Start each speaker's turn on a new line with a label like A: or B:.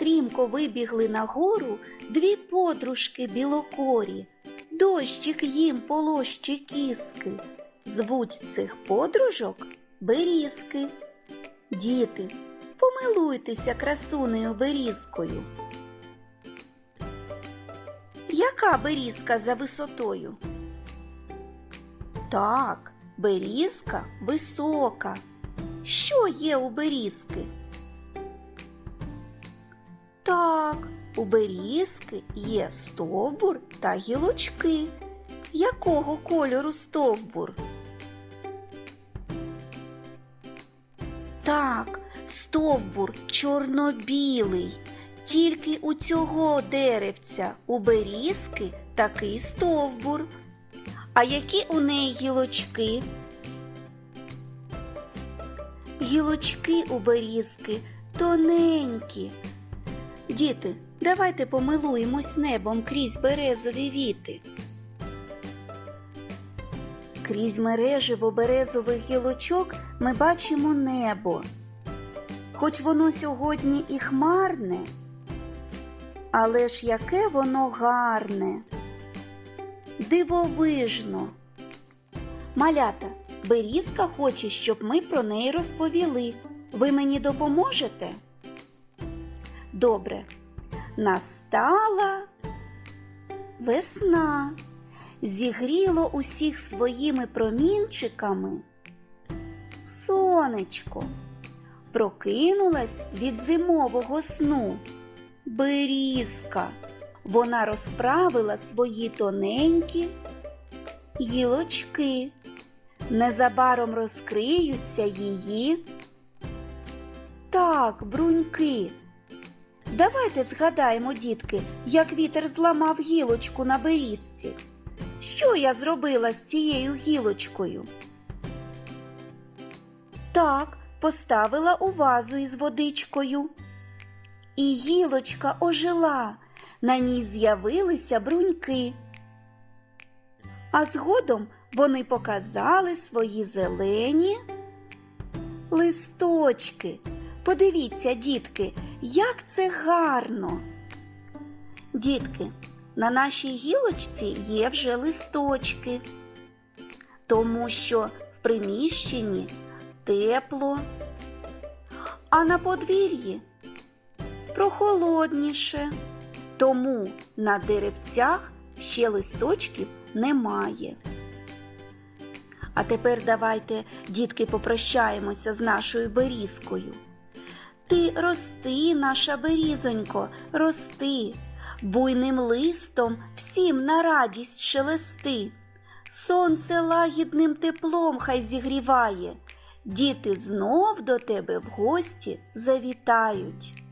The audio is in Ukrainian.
A: Швидко вибігли на гору дві подружки білокорі. Дощик їм полощі кіски. Звуть цих подружок берізки. Діти, помилуйтеся красунею берізкою. Яка берізка за висотою? Так, берізка висока. Що є у берізки? Так, у берізки є стовбур та гілочки. Якого кольору стовбур? Так, стовбур чорно-білий. Тільки у цього деревця у берізки такий стовбур. А які у неї гілочки? Гілочки у берізки тоненькі. Діти, давайте помилуємось небом крізь березові віти. Крізь мереживо березових гілочок ми бачимо небо. Хоч воно сьогодні і хмарне, але ж яке воно гарне, дивовижно. Малята, Берізка хоче, щоб ми про неї розповіли. Ви мені допоможете? Добре. Настала весна. Зігріло усіх своїми промінчиками. Сонечко прокинулась від зимового сну. Берізка. Вона розправила свої тоненькі гілочки. Незабаром розкриються її. Так, бруньки. Давайте згадаємо, дітки, як вітер зламав гілочку на берізці. Що я зробила з цією гілочкою? Так, поставила у вазу із водичкою. І гілочка ожила, на ній з'явилися бруньки. А згодом вони показали свої зелені листочки. Подивіться, дітки, як це гарно. Дітки, на нашій гілочці є вже листочки, тому що в приміщенні тепло, а на подвір'ї прохолодніше, тому на деревцях ще листочків немає. А тепер давайте, дітки, попрощаємося з нашою берізкою. Ти рости, наша берізонько, рости, буйним листом всім на радість шелести. Сонце лагідним теплом хай зігріває, діти знов до тебе в гості завітають.